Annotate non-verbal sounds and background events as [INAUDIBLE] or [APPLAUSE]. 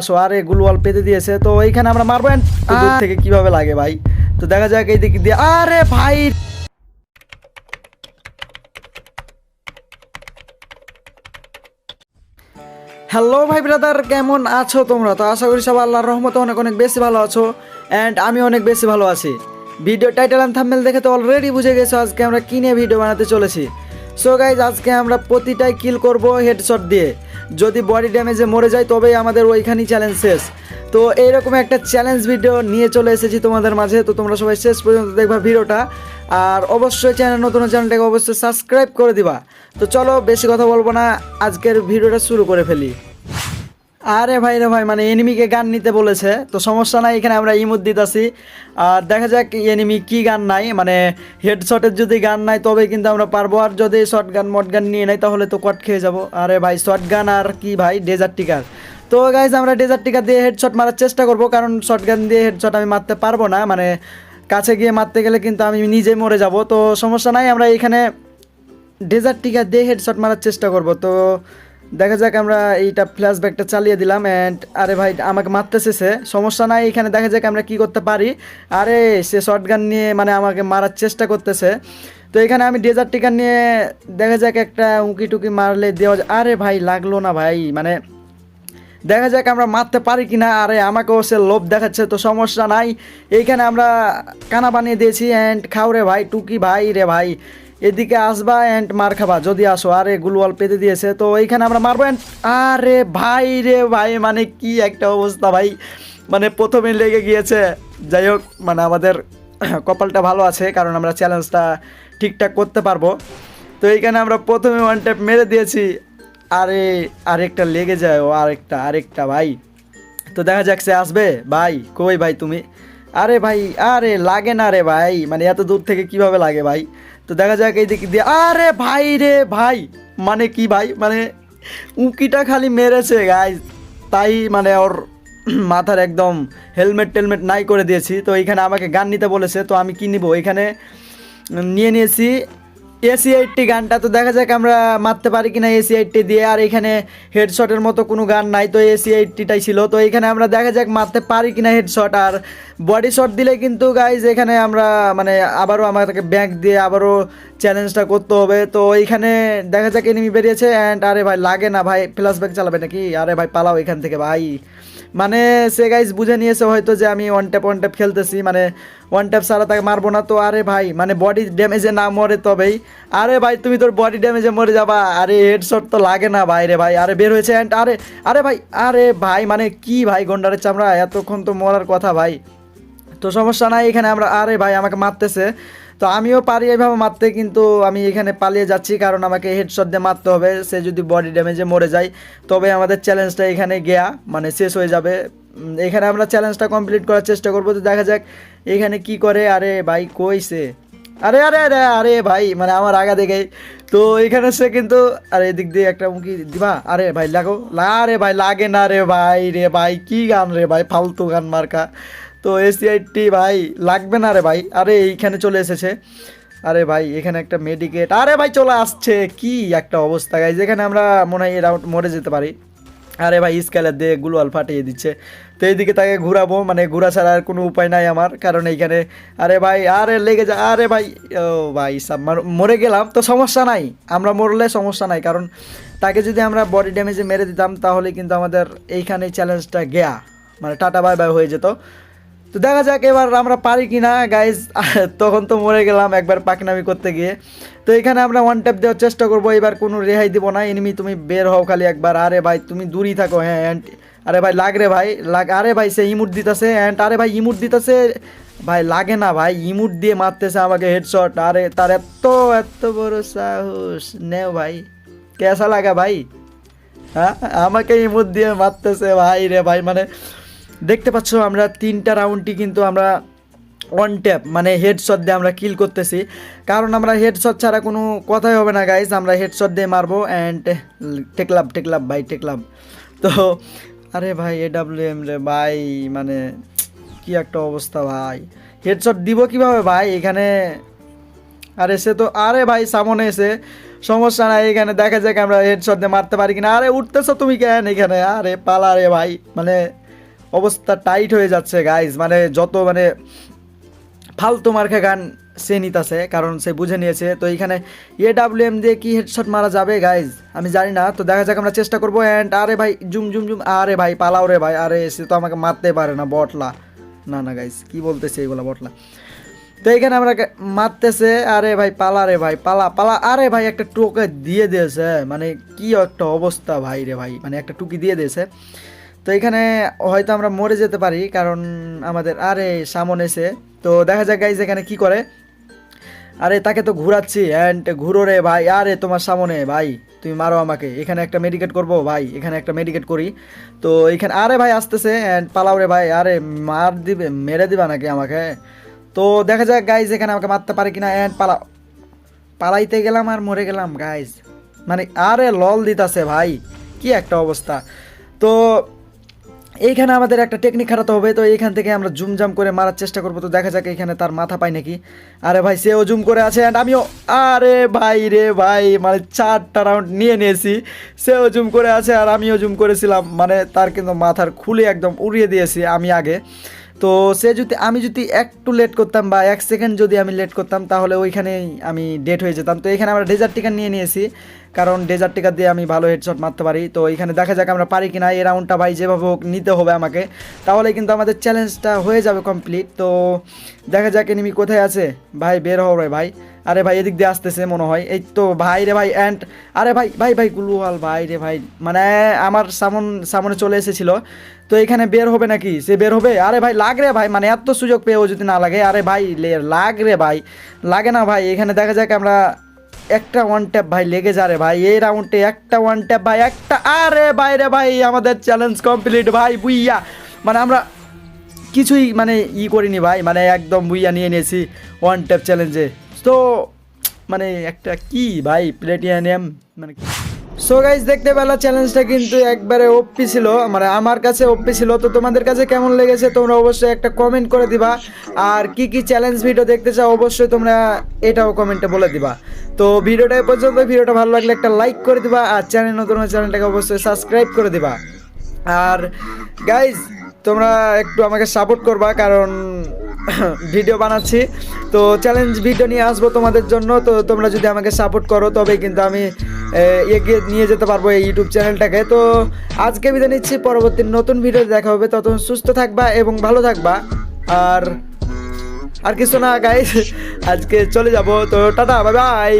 আসো আরে গুলওয়াল পেতে দিয়েছে তো এইখানে আমরা মারবো দূর থেকে কীভাবে লাগে ভাই? তো দেখা যাক এই দিক দিয়ে আরে ভাই! হ্যালো ভাই ব্রাদার কেমন আছো তোমরা? তো আশা করি সব আল্লাহর রহমতে অনেক অনেক বেশি ভালো আছো অ্যান্ড আমি অনেক বেশি ভালো আছি। ভিডিও টাইটেল অ্যান্ড থাম্বনেল দেখে তো অলরেডি বুঝে গেছো আজকে আমরা কি নিয়ে ভিডিও বানাতে চলেছি। সো গাইজ আজকে আমরা প্রতিটাই কিল করব হেডশট দিয়ে। যদি বডি ড্যামেজে মরে যায়, তবেই আমাদের ওইখানেই চ্যালেঞ্জ শেষ। তো এইরকম একটা চ্যালেঞ্জ ভিডিও নিয়ে চলে এসেছি তোমাদের মাঝে। তো তোমরা সবাই শেষ পর্যন্ত দেখবা ভিডিওটা। আর অবশ্যই চ্যানেল নতুন চ্যানেলটাকে অবশ্যই সাবস্ক্রাইব করে দিবা। তো চলো, বেশি কথা বলব না। আজকের ভিডিওটা শুরু করে ফেলি। আরে ভাই রে ভাই মানে এনিমিকে গান নিতে বলেছে, তো সমস্যা নাই, এখানে আমরা ইমুদ দিতেছি। আর দেখা যাক এনিমি কি গান নাই মানে হেডশটের যদি গান নাই তবে কিন্তু আমরা পারব। আর যদি শর্ট গান মট গান নিয়ে নেই, তাহলে তো কট খেয়ে যাব। আরে ভাই শর্ট গান আর কি ভাই ডেজার্ট টিকার তো গাইজ আমরা ডেজার্ট টিকা দিয়ে হেডশট মারার চেষ্টা করব, কারণ শর্ট গান দিয়ে হেডশট আমি মারতে পারব না মানে কাছে গিয়ে মারতে গেলে কিন্তু আমি নিজে মরে যাব। তো সমস্যা নাই, আমরা এখানে ডেজার্ট টিকা দিয়ে হেডশট মারার চেষ্টা করব। তো দেখা যাক আমরা এইটা ফ্ল্যাশব্যাকটা চালিয়ে দিলাম অ্যান্ড আরে ভাই, আমাকে মারতেছে সে। সমস্যা নাই, এখানে দেখা যাক আমরা কি করতে পারি। আরে, সে শর্ট গান নিয়ে মানে আমাকে মারার চেষ্টা করতেছে। তো এখানে আমি ডেজার্ট টিকা নিয়ে দেখা যাক একটা উঁকি টুকি মারলে দেওয়া আরে ভাই, লাগল না ভাই মানে দেখা যাক আমরা মারতে পারি কি না আরে, আমাকেও সে লোভ দেখাচ্ছে, তো সমস্যা নাই। এইখানে আমরা কানা বানিয়ে দিয়েছি অ্যান্ড খাও রে ভাই, টুকি ভাই রে ভাই। এদিকে আসবা অ্যান্ড মার খাবা। যদি আসো, আরে গুলওয়াল পেতে দিয়েছে, তো এইখানে আমরা মারবো and আরে ভাই রে ভাই মানে কি একটা অবস্থা ভাই। মানে প্রথমে লেগে গিয়েছে। যাই হোক মানে আমাদের [COUGHS] কপালটা ভালো আছে, কারণ আমরা চ্যালেঞ্জটা ঠিকঠাক করতে পারব। তো এইখানে আমরা প্রথমে ওয়ান ট্যাপ মেরে দিয়েছি। আরে, আরেকটা লেগে যায়, ও আরেকটা আরেকটা ভাই। তো দেখা যাক সে আসবে। ভাই, কই ভাই তুমি? আরে ভাই, আরে লাগে না রে ভাই। মানে এত দূর থেকে কীভাবে লাগে ভাই? তো দেখা যাক এই দিক দিয়ে। আরে ভাই রে ভাই মানে কি ভাই? মানে উঁকিটা খালি মেরেছে গাই তাই মানে ওর [CLEARS THROAT] মাথার একদম হেলমেট টেলমেট নাই করে দিয়েছি। তো এইখানে আমাকে গান নিতে বলেছে, তো আমি কি নিব? এখানে নিয়ে নিয়েছি এসি এইটটি গানটা তো দেখা যাক আমরা মারতে পারি কিনা এসি এইটটি দিয়ে। আর এখানে হেডশটের মতো কোনো গান নাই, তো এসি এইটটিটাই ছিল। তো এখানে আমরা দেখা যাক মারতে পারি কিনা হেডশট আর বডি শট দিলে কিন্তু গাইজ এখানে আমরা মানে আবারও আমাদেরকে ব্যাক দিয়ে আবারও চ্যালেঞ্জটা করতে হবে। তো এইখানে দেখা যাক এনিমি বেরিয়েছে। অ্যান্ড আরে ভাই, লাগে না ভাই ফ্ল্যাশ ব্যাক চালাবে নাকি? আরে ভাই, পালাও এখান থেকে ভাই। মানে সে গাইজ বুঝে নিয়েছে হয়তো যে আমি ওয়ান ট্যাপ ওয়ান ট্যাপ খেলতেছি মানে ওয়ান ট্যাপ ছাড়া তাকে মারবো না। তো আরে ভাই মানে বডি ড্যামেজে না মরে তবেই। আরে ভাই, তুমি তোর বডি ড্যামেজে মরে যাবা। আরে হেডশট তো লাগে না ভাই রে ভাই। আরে বের হয়েছে অ্যান্ড আরে আরে ভাই আরে ভাই মানে কি ভাই গন্ডারের চামড়া? এতক্ষণ তো মরার কথা ভাই। তো সমস্যা নাই এখানে আমরা, আরে ভাই আমাকে মারতেছে। তো আমিও পারি এইভাবে মারতে, কিন্তু আমি এখানে পালিয়ে যাচ্ছি কারণ আমাকে হেডশট দিয়ে মারতে হবে। সে যদি বডি ড্যামেজে মরে যায়, তবে আমাদের চ্যালেঞ্জটা এখানে গেয়া মানে শেষ হয়ে যাবে। এখানে আমরা চ্যালেঞ্জটা কমপ্লিট করার চেষ্টা করব। তো দেখা যাক এখানে কি করে। আরে ভাই কইছে আরে আরে আরে আরে ভাই মানে আমার আগা দেখে। তো এখানে সে কিন্তু, আরে এদিক দিয়ে একটা মুখি দিবা? আরে ভাই, লাগো। লা রে ভাই, লাগে না রে ভাই রে ভাই, কি গান রে ভাই, ফালতু গান মার্কা। তো এসিআইটি ভাই, লাগবে না রে ভাই। আরে, এইখানে চলে এসেছে। আরে ভাই, এখানে একটা মেডিকেট আরে ভাই, চলে আসছে। কি একটা অবস্থা গাই যেখানে আমরা মনে হয় রাউন্ড মরে যেতে পারি। আরে ভাই স্কেলের দিয়ে গুলোয়াল ফাটিয়ে দিচ্ছে। তো এইদিকে তাকে ঘুরাবো মানে ঘোরা ছাড়া আর কোনো উপায় নাই আমার, কারণ এইখানে আরে ভাই, আরে লেগে যা আরে ভাই, ও ভাই সাব মার- মরে গেলাম তো সমস্যা নাই। আমরা মরলে সমস্যা নাই, কারণ তাকে যদি আমরা বডি ড্যামেজে মেরে দিতাম, তাহলে কিন্তু আমাদের এইখানে চ্যালেঞ্জটা গেয়া। মানে টাটা বাই বাই হয়ে যেত। তো দেখা যাক এবার আমরা পারি কি না গাইজ তখন তো মরে গেলাম একবার পাকনামি করতে গিয়ে। তো এখানে আমরা ওয়ান ট্যাপ দেওয়ার চেষ্টা করব, এবার কোনো রেহাই দিব না। এনিমি তুমি বের হও খালি একবার। আরে ভাই, তুমি দূরই থাকো হ্যাঁ অ্যান্ড আরে ভাই, লাগ রে ভাই, লাগ আরে ভাই, সে ইমুট দিতেছে অ্যান্ড আরে ভাই, ইমুট দিতেছে। ভাই, লাগে না ভাই, ইমুট দিয়ে মারতেছে আমাকে হেডশট আরে, তার এত এত বড় সাহস। নেও ভাই। কেসা লাগা ভাই? হ্যাঁ আমাকে ইমুট দিয়ে মারতেছে ভাই রে ভাই মানে দেখতে পাচ্ছ, আমরা তিনটা রাউন্ডটি কিন্তু আমরা ওয়ান ট্যাপ মানে হেডশট দিয়ে আমরা কিল করতেছি। কারণ আমরা হেডশট ছাড়া কোনো কথাই হবে না গাইজ আমরা হেডশট দিয়ে মারবো অ্যান্ড টেকলাম টেকলাম ভাই টেকলাম তো, আরে ভাই এ ডাব্লিউ এম রে ভাই মানে কি একটা অবস্থা ভাই। হেডশট দিব কীভাবে ভাই? এখানে, আরে সে তো, আরে ভাই, সামনে এসে সমস্যা নাই, এখানে দেখা যাক আমরা হেডশট দিয়ে মারতে পারি কিনা। আরে, উঠতেছো তুমি কেন এখানে? আরে পালা রে ভাই মানে অবস্থা টাইট হয়ে যাচ্ছে গাইজ মানে যত মানে ফালতু মার্কা গান সে নিতেছে, কারণ সে বুঝে নিয়েছে। তো এইখানে এ ডাব্লিউ এম দিয়ে কি হেডশট মারা যাবে গাইজ আমি জানি না। তো দেখা যাক আমরা চেষ্টা করব। অ্যান্ড আরে ভাই, জুম জুম জুম। আরে ভাই, পালাও রে ভাই। আরে, সে তো আমাকে মারতে পারে না, বটলা। না না গাইজ কি বলতেছে এইগুলা বটলা। তো এইখানে আমরা মারতেছে। আরে ভাই, পালা রে ভাই, পালা পালা। আরে ভাই, একটা টোকে দিয়ে দিয়েছে। মানে কি একটা অবস্থা ভাই রে ভাই। মানে একটা টুকি দিয়ে দিয়েছে। তো এখানে হয়তো আমরা মরে যেতে পারি, কারণ আমাদের আরে সামনে এসে। তো দেখা যাক গাইজ এখানে কি করে। আরে তাকে তো ঘুরাচ্ছি অ্যান্ড ঘুরো রে ভাই, আরে তোমার সামনে, ভাই, তুমি মারো আমাকে। এখানে একটা মেডিকেট করব, ভাই, এখানে একটা মেডিকেট করি। তো এখানে, আরে ভাই, আসতেছে অ্যান্ড পালাও রে ভাই, আরে মার দিবে, মেরে দিবা নাকি আমাকে? তো দেখা যাক গাইজ এখানে আমাকে মারতে পারে কিনা অ্যান্ড পালা পালাইতে গেলাম আর মরে গেলাম গাইজ মানে আরে লল দিতাছে ভাই, কি একটা অবস্থা। তো এইখানে আমাদের একটা টেকনিক খাটাতে হবে, তো এইখান থেকে আমরা জুম জাম করে মারার চেষ্টা করব। তো দেখা যাক এখানে তার মাথা পাই নাকি। আরে ভাই, সেও জুম করে আছে অ্যান্ড আমিও, আরে ভাই রে ভাই মানে চারটা রাউন্ড নিয়ে নিয়েছি। সেও জুম করে আছে আর আমিও জুম করেছিলাম মানে তার কিন্তু মাথার খুলে একদম উড়িয়ে দিয়েছি আমি আগে। তো সে যদি, আমি যদি একটু লেট করতাম বা এক সেকেন্ড যদি আমি লেট করতাম, তাহলে ওইখানেই আমি ডেট হয়ে যেতাম। তো এখানে আমরা ডেজার্ট টিকার নিয়ে নিয়েছি, কারণ ডেজার্ট টিকার দিয়ে আমি ভালো হেডশট মারতে পারি। তো এখানে দেখা যাক আমরা পারি কিনা, এই রাউন্ডটা ভাই যেভাবে হোক নিতে হবে আমাকে। তাহলে কিন্তু আমাদের চ্যালেঞ্জটা হয়ে যাবে কমপ্লিট তো দেখা যাক এনিমি কোথায় আছে। ভাই বের হবে ভাই। আরে ভাই, এদিক দিয়ে আসতেছে মনে হয়। এই তো ভাই রে ভাই অ্যান্ড আরে ভাই ভাই ভাই, গুলুয়াল ভাই রে ভাই। মানে আমার সামন, সামনে চলে এসেছিল। তো এখানে বের হবে নাকি? সে বের হবে? আরে ভাই, লাগ রে ভাই মানে এত সুযোগ পেয়েও যদি না লাগে। আরে ভাই লাগ রে ভাই। লাগে না ভাই, এখানে দেখা যাক আমরা একটা ওয়ান ট্যাপ ভাই লেগে যা রে ভাই। এই রাউন্ডে একটা ওয়ান ট্যাপ ভাই, একটা আরে ভাই রে ভাই, আমাদের চ্যালেঞ্জ কমপ্লিট ভাই, বুইয়া। মানে আমরা কিছুই মানে ই করিনি ভাই মানে একদম বুইয়া নিয়ে নিয়েছি ওয়ান ট্যাপ চ্যালেঞ্জে তো মানে একটা কি ভাই প্লেটিয়ানিয়াম মানে সো গাইজ দেখতে পেলা চ্যালেঞ্জটা কিন্তু একবারে ওপি ছিল মানে আমার কাছে ওপি ছিল। তো তোমাদের কাছে কেমন লেগেছে তোমরা অবশ্যই একটা কমেন্ট করে দিবা। আর কি কি চ্যালেঞ্জ ভিডিও দেখতে চাও, অবশ্যই তোমরা এটাও কমেন্টে বলে দিবা। তো ভিডিওটা পর্যন্ত, ভিডিওটা ভালো লাগলে একটা লাইক করে দিবা, আর চ্যানেল নতুন চ্যানেলটাকে অবশ্যই সাবস্ক্রাইব করে দিবা। আর গাইজ তোমরা একটু আমাকে সাপোর্ট করবা, কারণ [COUGHS] ভিডিও বানাচ্ছি। তো চ্যালেঞ্জ ভিডিও নিয়ে আসব তোমাদের জন্য। তো তোমরা যদি আমাকে সাপোর্ট করো তবে কিন্তু আমি এগিয়ে নিয়ে যেতে পারব এই ইউটিউব চ্যানেলটাকে তো আজকে বিদায় নিচ্ছি। পরবর্তী নতুন ভিডিও দেখা হবে। ততক্ষণ সুস্থ থাকবা এবং ভালো থাকবা। আর আর কিছু না গাইজ [LAUGHS] আজকে চলে যাব। তো টাটা বাই বাই